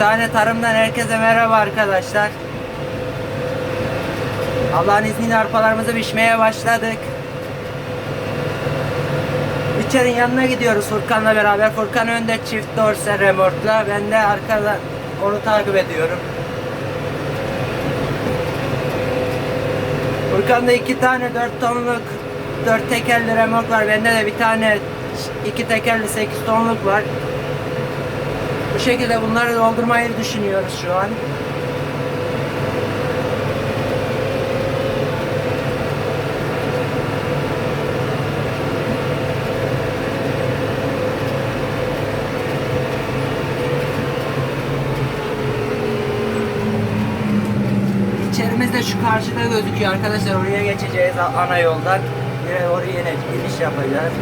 tane tarımdan herkese merhaba arkadaşlar. Allah'ın izniyle arpalarımızı biçmeye başladık. Biçerin yanına gidiyoruz Furkan'la beraber. Furkan önde çift dorse remorkla. Ben de arkada onu takip ediyorum. Furkan'da iki tane 4 tonluk 4 tekerli remork var. Bende de bir tane iki tekerli 8 tonluk var. Şekilde bunları doldurmayı düşünüyoruz şu an. İçerimizde şu karşıda gözüküyor arkadaşlar. Oraya geçeceğiz ana yoldan. Yine oraya giriş yapacağız.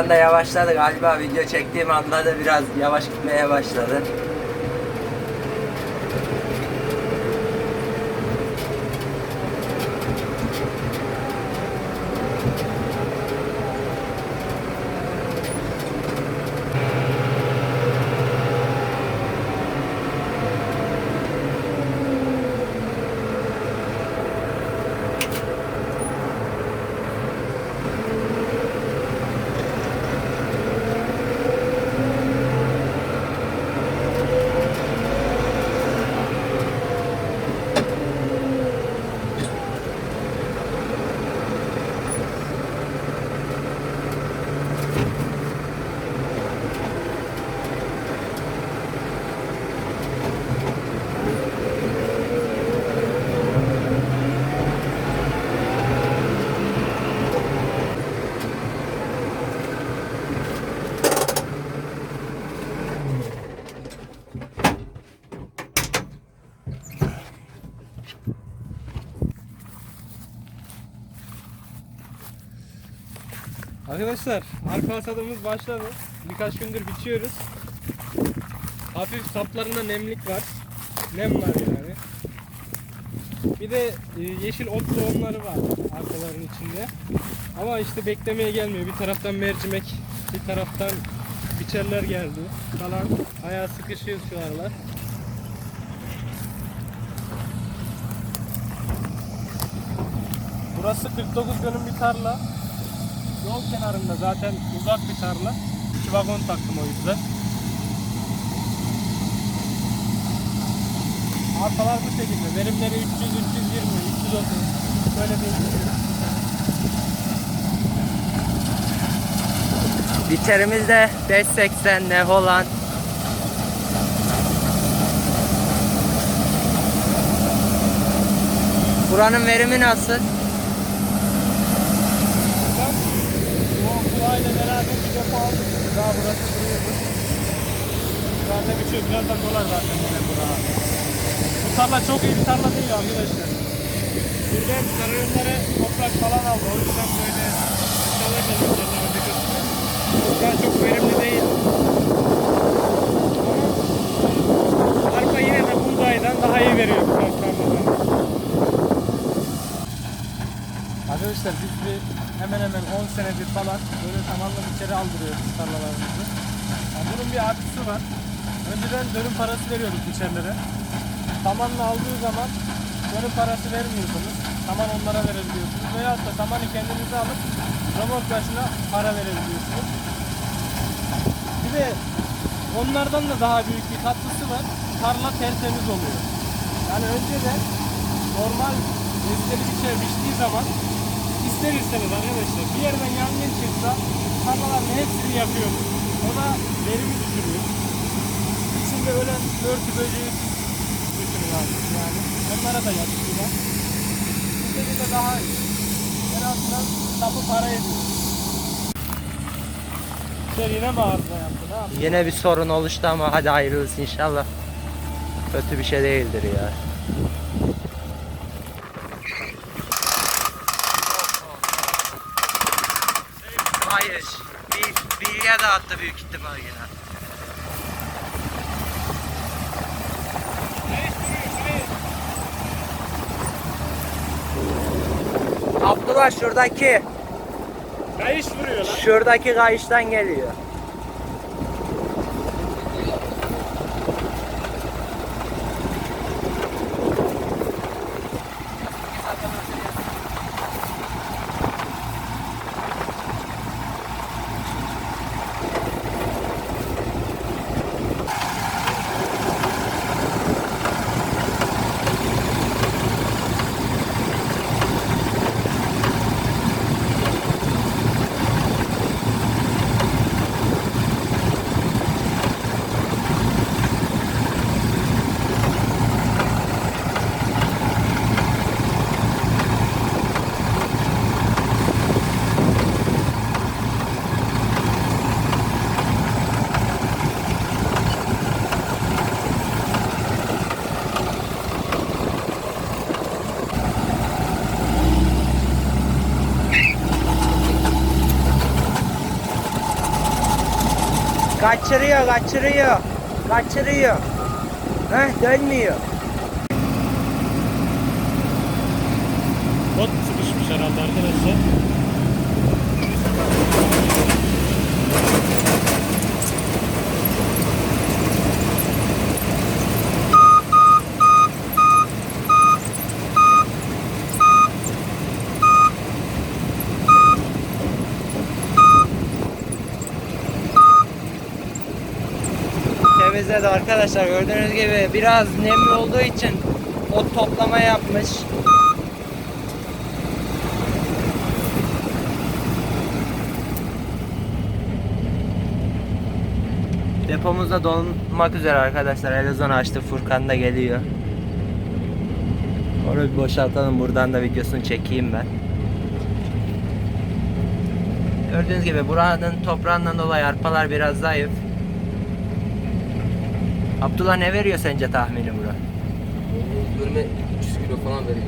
Furkan da yavaşladı galiba video çektiğim anda da biraz yavaş gitmeye başladı. Arkadaşlar arpa hasadımız başladı. Birkaç gündür biçiyoruz. Hafif saplarında nemlik var. Nem var yani. Bir de e, yeşil ot tohumları var arpaların içinde. Ama işte beklemeye gelmiyor. Bir taraftan mercimek, bir taraftan biçerler geldi falan. Ayağı sıkışıyor şu aralar. Burası 49 dönüm bir tarla. Yol kenarında zaten uzak bir tarla. İki vagon taktım o yüzden. Arpalar bu şekilde. Verimleri 300, 320, 330. Böyle değişiyor. İçerimizde 580 ne Holland. Buranın verimi nasıl? Ben o beraber bir depo aldım. Daha burası duruyordu. Zaten bitiyor. Birazdan dolar zaten yine bura. Bu tarla çok iyi bir tarla değil arkadaşlar. Buradan sarayonlara toprak falan aldı. O yüzden böyle aşağıya çalışacağız bir kısmı. Toprağı çok verimli değil. Ama arpa yine de buğdaydan daha iyi veriyor bu tarladan. Arkadaşlar biz bir hemen hemen 10 senedir falan böyle zamanla içeri aldırıyoruz tarlalarımızı. Yani bunun bir artısı var. Önceden dönüm parası veriyorduk içerilere. Samanla aldığı zaman dönüm parası vermiyorsunuz. Saman onlara verebiliyorsunuz. Veyahut da samanı kendinize alıp remork başına para verebiliyorsunuz. Bir de onlardan da daha büyük bir katkısı var. Tarla tertemiz oluyor. Yani önceden normal eskili bir şey biçtiği zaman ister istemez arkadaşlar bir yerden yangın çıksa tarlaların hepsini yakıyor. O da verimi düşürüyor. İçinde ölen örtü böceği düşünün artık yani. Onlara da yakışıyor. Bu şekilde daha iyi. En azından sapı para ediyor. Sen yine mi arıza yaptın ha? Yine bir sorun oluştu ama hadi hayırlısı inşallah. Kötü bir şey değildir ya. Hayır. Bir, dağıttı büyük ihtimal yine. Abdullah şuradaki Kayış vuruyor lan. şuradaki kayıştan geliyor. Kaçırıyor, kaçırıyor. Kaçırıyor. Heh, dönmüyor. Bot sıkışmış herhalde arkadaşlar. Temizledi arkadaşlar gördüğünüz gibi biraz nemli olduğu için ot toplama yapmış. Depomuz da dolmak üzere arkadaşlar. Elazığ açtı. Furkan da geliyor. Bir boşaltalım. Buradan da videosunu çekeyim ben. Gördüğünüz gibi buranın toprağından dolayı arpalar biraz zayıf. Abdullah ne veriyor sence tahmini bura? Bölüme 300 kilo falan veriyor.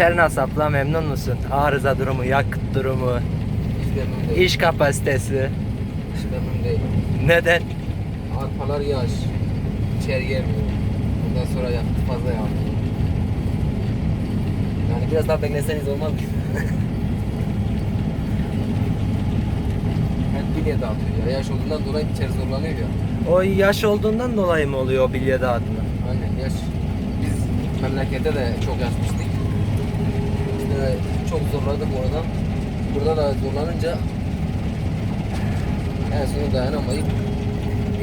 Abla memnun musun? Arıza durumu, yakıt durumu, Hiç memnun değil. iş kapasitesi. Hiç memnun değil. Neden? Arpalar yaş. İçeri gelmiyor. Ondan sonra yakıt fazla yağmıyor. Yani biraz daha bekleseniz olmaz mı? Hep dağıtıyor ya. Yaş olduğundan dolayı içeri zorlanıyor ya. O yaş olduğundan dolayı mı oluyor o bilye dağıtımı? Aynen yaş. Biz memlekette de çok yaşmıştık. İşte çok zorladık oradan. Burada da zorlanınca en sonu dayanamayıp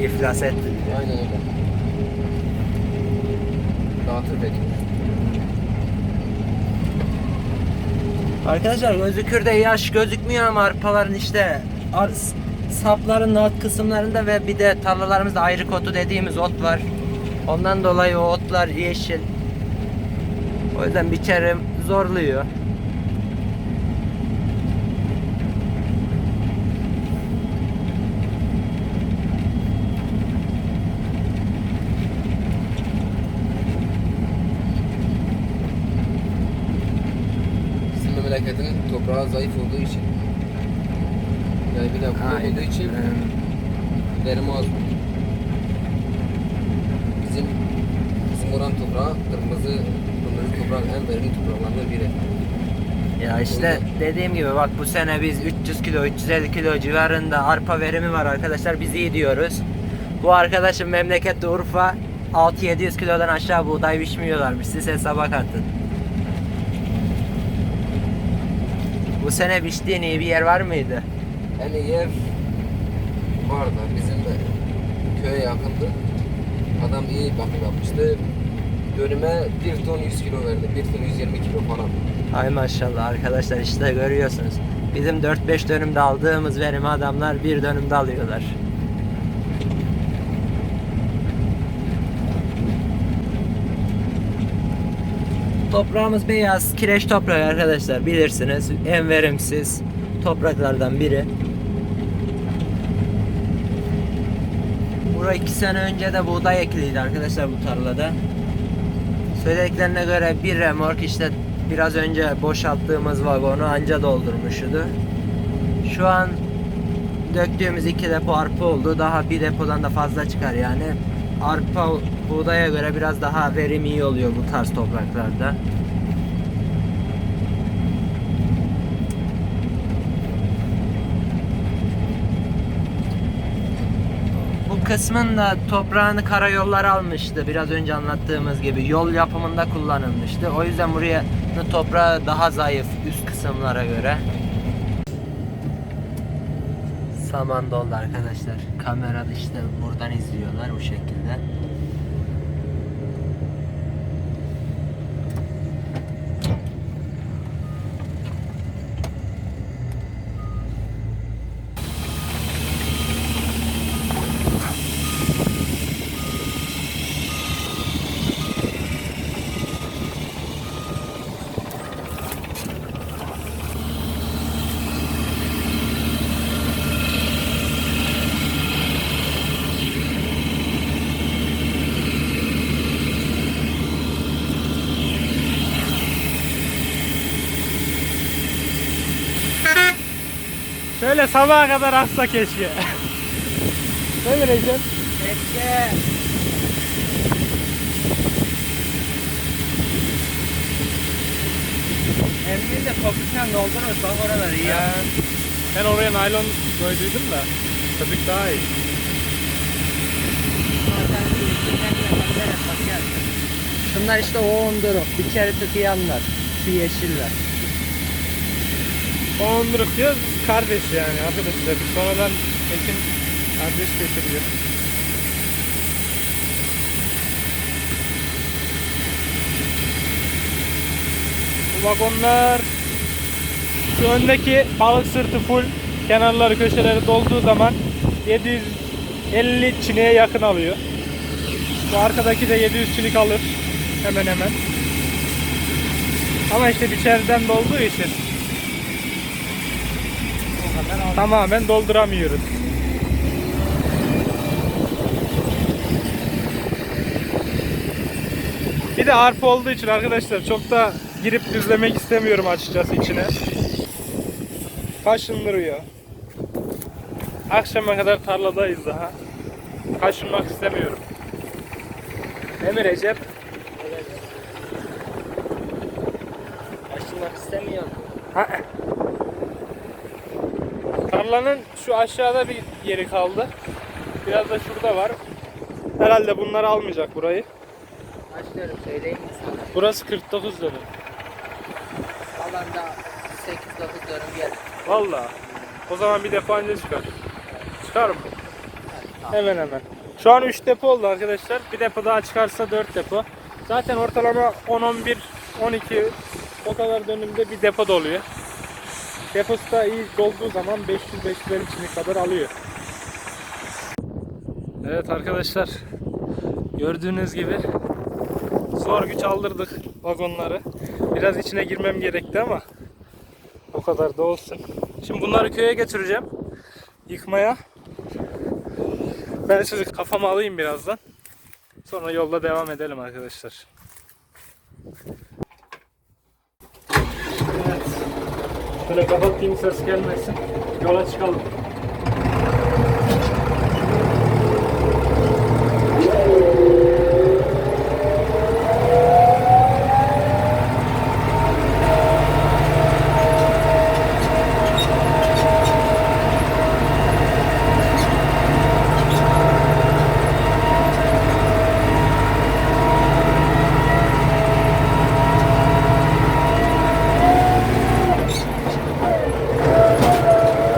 İflas etti. aynen öyle. Dağıtır dedik. Arkadaşlar gözükürde yaş gözükmüyor ama arpaların işte ar- sapların alt kısımlarında ve bir de tarlalarımızda ayrık otu dediğimiz ot var. Ondan dolayı o otlar yeşil. O yüzden biçerim zorluyor. Bizim memleketin toprağı zayıf olduğu için. Yani bir de kuru olduğu için verim az. Bizim bizim oran toprağı kırmızı kırmızı toprak en verimli topraklarından biri. Ya işte dediğim gibi bak bu sene biz 300 kilo 350 kilo civarında arpa verimi var arkadaşlar biz iyi diyoruz. Bu arkadaşım memlekette Urfa 6-700 kilodan aşağı buğday biçmiyorlarmış siz hesaba katın. Bu sene biçtiğin iyi bir yer var mıydı? İyi yer vardı. Bizim de köye yakındı. Adam iyi bakım yapmıştı. Dönüme 1 ton 100 kilo verdi. 1 ton 120 kilo falan. Ay maşallah arkadaşlar işte görüyorsunuz. Bizim 4-5 dönümde aldığımız verimi adamlar bir dönümde alıyorlar. Toprağımız beyaz, kireç toprağı arkadaşlar bilirsiniz. En verimsiz topraklardan biri. Buraya iki sene önce de buğday ekiliydi arkadaşlar bu tarlada. Söylediklerine göre bir remork işte biraz önce boşalttığımız vagonu anca doldurmuştu. Şu an döktüğümüz iki depo arpa oldu. Daha bir depodan da fazla çıkar yani. Arpa buğdaya göre biraz daha verim iyi oluyor bu tarz topraklarda. Bu kısmın da toprağını karayollar almıştı. Biraz önce anlattığımız gibi yol yapımında kullanılmıştı. O yüzden buraya toprağı daha zayıf üst kısımlara göre. Saman doldu arkadaşlar. Kamerada işte buradan izliyorlar bu şekilde. Şöyle sabaha kadar aksa keşke. Değil mi Recep? Keşke. Emmi de kopuşan doldurur bak oraları iyi Ya. Ben oraya naylon koyduydum da. Köpük daha iyi. Şunlar işte o onduruk. İçeri tıkayanlar. Şu yeşiller. Onduruk diyoruz kardeş yani arkadaşlar. Sonradan Ekin kardeş getiriyor. Bu vagonlar şu öndeki balık sırtı full kenarları köşeleri dolduğu zaman 750 çineye yakın alıyor. Bu arkadaki de 700 çinik alır hemen hemen. Ama işte içeriden dolduğu için tamamen dolduramıyoruz. Bir de arpa olduğu için arkadaşlar çok da girip düzlemek istemiyorum açıkçası içine. Kaşındırıyor. Akşama kadar tarladayız daha. Kaşınmak istemiyorum. Değil mi Recep? Açılmak istemiyorum. Ha. Tarlanın şu aşağıda bir yeri kaldı. Biraz da şurada var. Herhalde bunlar almayacak burayı. Dönüm söyleyeyim mi sana? Burası 49 dönüm. Alanda 8-9 dönüm yer. Valla. O zaman bir depo anca çıkar. Çıkar mı? Hemen hemen. Şu an 3 depo oldu arkadaşlar. Bir depo daha çıkarsa 4 depo. Zaten ortalama 10 11 12 o kadar dönümde bir depo doluyor. Deposu da iyi dolduğu zaman 500-550 çimik kadar alıyor. Evet arkadaşlar gördüğünüz gibi zor güç aldırdık vagonları. Biraz içine girmem gerekti ama o kadar da olsun. Şimdi bunları köye götüreceğim yıkmaya. Ben sizi kafama alayım birazdan. Sonra yolda devam edelim arkadaşlar. Evet. Şöyle kapatayım ses gelmesin. Yola çıkalım.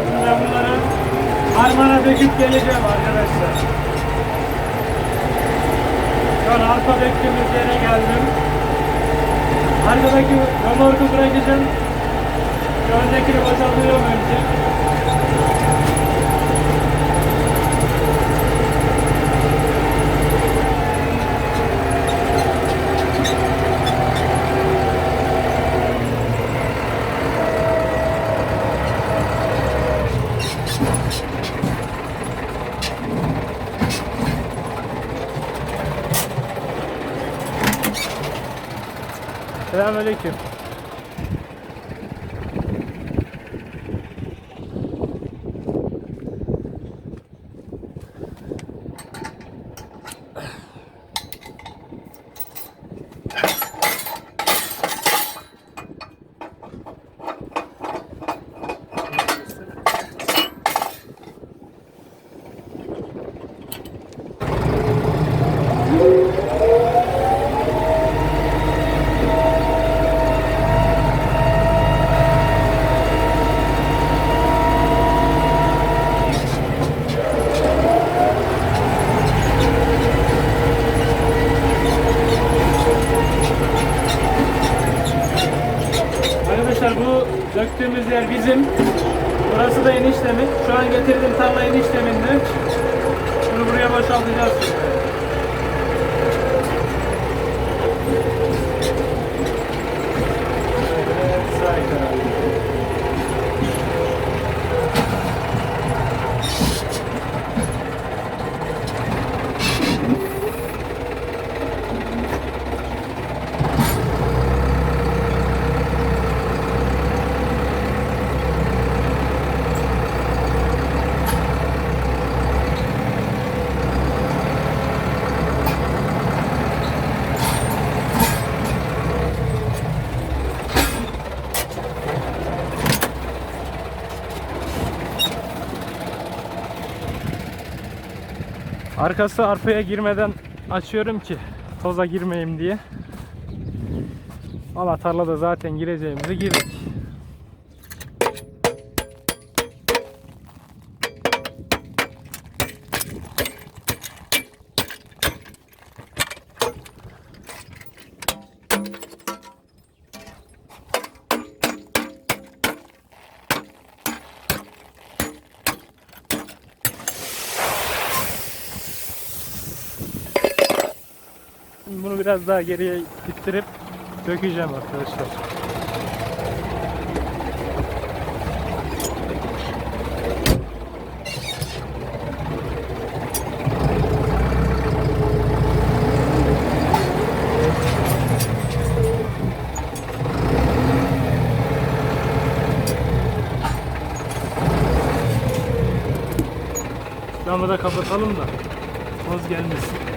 Şimdi ben bunları döküp geleceğim arkadaşlar. Şu an arpa döktüğümüz yere geldim. Arkadaki remorku bırakacağım. Şu öndekini boşaltıyorum önce. Selamünaleyküm. Arkadaşlar bu döktüğümüz yer bizim. Burası da eniştemin. Şu an getirdim tarla eniştemindi. Bunu buraya boşaltacağız şimdi. Evet, sağ taraf. Arkası arpaya girmeden açıyorum ki toza girmeyeyim diye. Valla tarlada zaten gireceğimizi girdik. Biraz daha geriye ittirip dökeceğim arkadaşlar. Camı da kapatalım da toz gelmesin.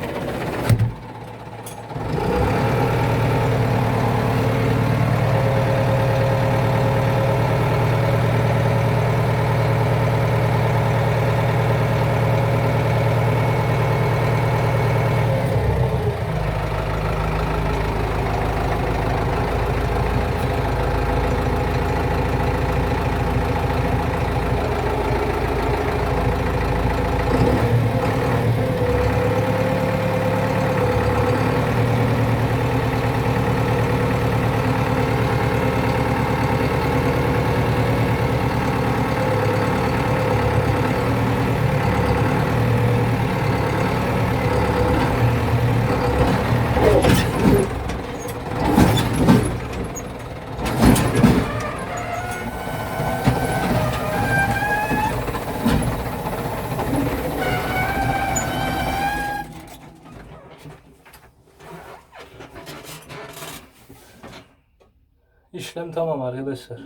İşlem tamam arkadaşlar.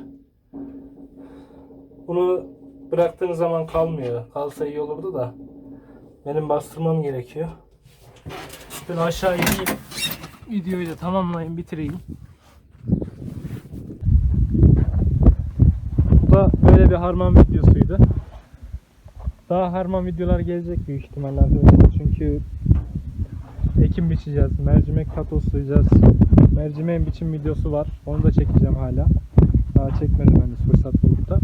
Bunu bıraktığınız zaman kalmıyor. Kalsa iyi olurdu da. Benim bastırmam gerekiyor. Ben aşağı ineyim. Videoyu da tamamlayayım, bitireyim. Bu da böyle bir harman videosuydu. Daha harman videolar gelecek büyük ihtimalle. Çünkü ekim biçeceğiz, mercimek katoslayacağız. Mercimeğin biçim videosu var. Onu da çekeceğim hala. Daha çekmedim henüz fırsat bulup da.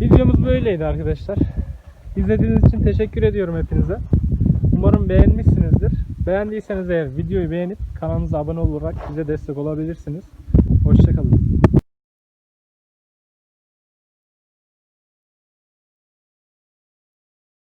Videomuz böyleydi arkadaşlar. İzlediğiniz için teşekkür ediyorum hepinize. Umarım beğenmişsinizdir. Beğendiyseniz eğer videoyu beğenip kanalımıza abone olarak bize destek olabilirsiniz. Hoşçakalın.